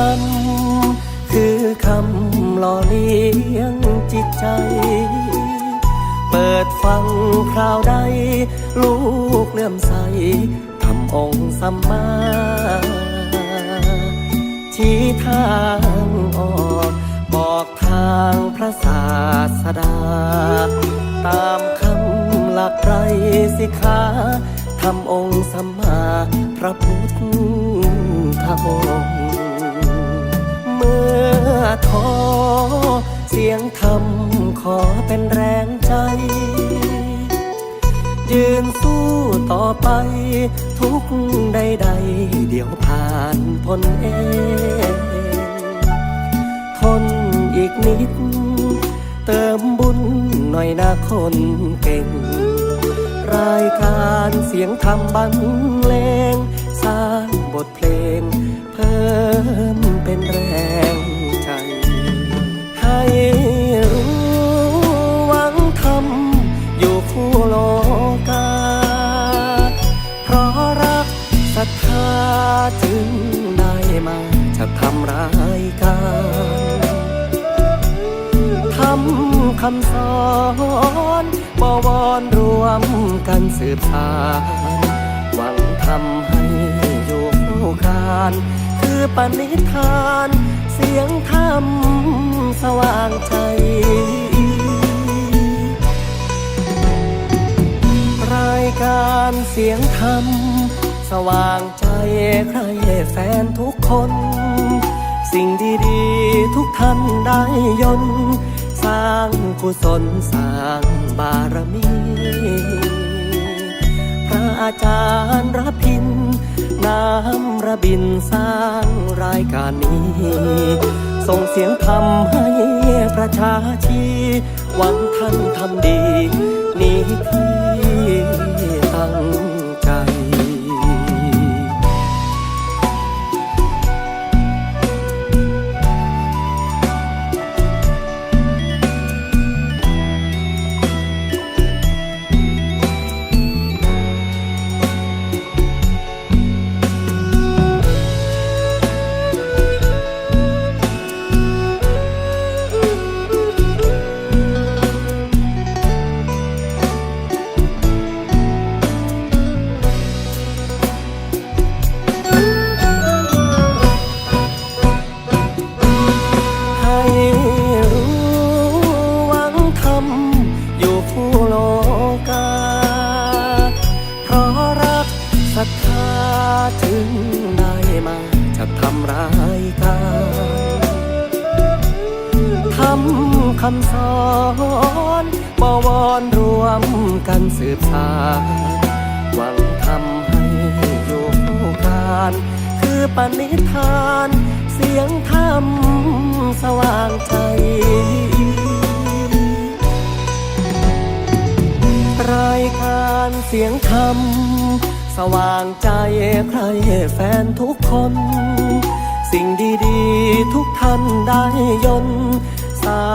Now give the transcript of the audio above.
รมคือคำหล่อเลี้ยงจิตใจ เปิดฟังคราวใด ลูกเลื่อมใสทำองค์สัมมาชี้ทางออกบอกทางพระศาสดา ตามคำหลักไรสิกขาทำองค์สัมมาพระพุทธ อท้อเสียงธรรมขอเป็นแรงใจ ยืนสู้ต่อไป ทุกใดๆเดี๋ยวผ่านพ้นเอง ทนอีกนิด เติมบุญหน่อยนะคนเก่ง รายการเสียงธรรมบรรเลง สร้างบทเพลง จึงได้มาจะทำรายการทำคำสอนบวรรวมกันสืบสานหวังทำให้อยู่คู่การคือปณิธาน เสียงธรรมสว่างใจรายการเสียงธรรม สว่างใจใครแฟนทุกคน สิ่งดีๆทุกท่านได้ยนสร้างกุศลสร้างบารมี พระอาจารย์ระพินน้ำระบินสร้างรายการนี้ ส่งเสียงธรรมให้ประชาชี หวังท่านทำดี นี่ที่ คำสอนบวรรวมกันสืบสานหวังทำให้อยู่คู่การคือปณิธาน เสียงธรรมสว่างใจ รายการเสียงธรรม สว่างใจใครแฟนทุกคน สิ่งดีๆ ทุกท่านได้ยนต์ あ。